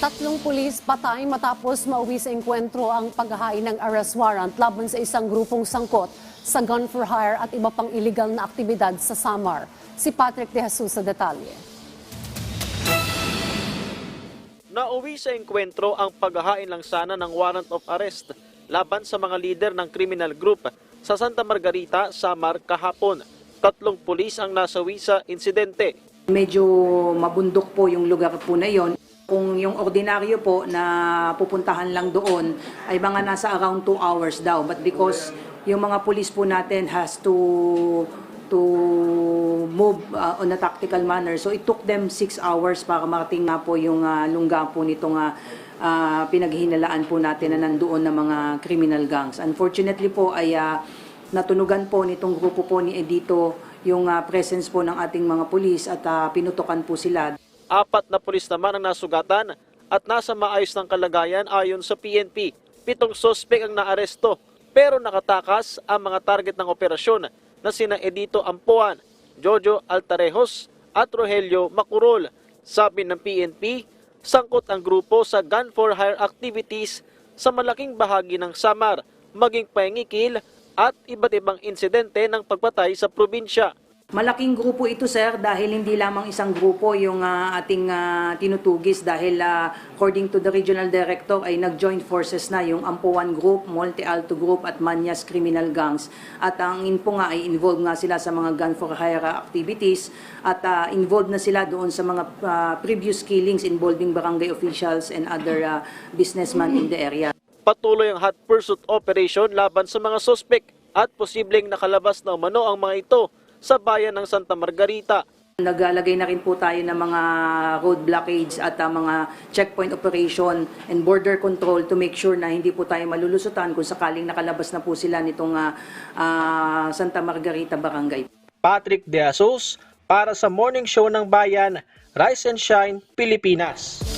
Tatlong pulis patay matapos mauwi sa enkwentro ang paghahain ng arrest warrant laban sa isang grupong sangkot sa gun for hire at iba pang illegal na aktibidad sa Samar. Si Patrick De Jesus sa detalye. Nauwi sa engkwentro ang paghahain lang sana ng warrant of arrest laban sa mga lider ng criminal group sa Santa Margarita, Samar kahapon. Tatlong pulis ang nasawi sa insidente. Medyo mabundok po yung lugar po na yon. Kung yung ordinaryo po na pupuntahan lang doon ay mga nasa around 2 hours daw. But because yung mga police po natin has to to move uh, on a tactical manner. So it took them 6 hours para marating nga po yung uh, lungga po nitong uh, uh, pinaghihinalaan po natin na nandoon na mga criminal gangs. Unfortunately po ay uh, natunugan po nitong grupo po ni Edito yung uh, presence po ng ating mga pulis at uh, pinutukan po sila. Apat na pulis naman ang nasugatan at nasa maayos ng kalagayan ayon sa PNP. Pitong sospek ang naaresto pero nakatakas ang mga target ng operasyon na sina Edito Ampuan, Jojo Altarejos at Rogelio Macurol. Sabi ng PNP, sangkot ang grupo sa gun for hire activities sa malaking bahagi ng Samar, maging pangikil at iba't ibang insidente ng pagpatay sa probinsya. Malaking grupo ito sir dahil hindi lamang isang grupo yung ah, ating ah, tinutugis dahil ah, according to the regional director ay nag-join forces na yung Ampuan Group, Monte Alto Group at Manyas Criminal Gangs at ang info nga ay involved nga sila sa mga gun for hire activities at ah, involved na sila doon sa mga ah, previous killings involving barangay officials and other ah, businessmen in the area. Patuloy ang hot pursuit operation laban sa mga sospek at posibleng nakalabas na umano ang mga ito sa bayan ng Santa Margarita. Naglalagay na rin po tayo ng mga road blockades at ah, mga checkpoint operation and border control to make sure na hindi po tayo malulusutan kung sakaling nakalabas na po sila nitong ah, ah, Santa Margarita Barangay. Patrick De Asos para sa Morning Show ng Bayan, Rise and Shine, Pilipinas.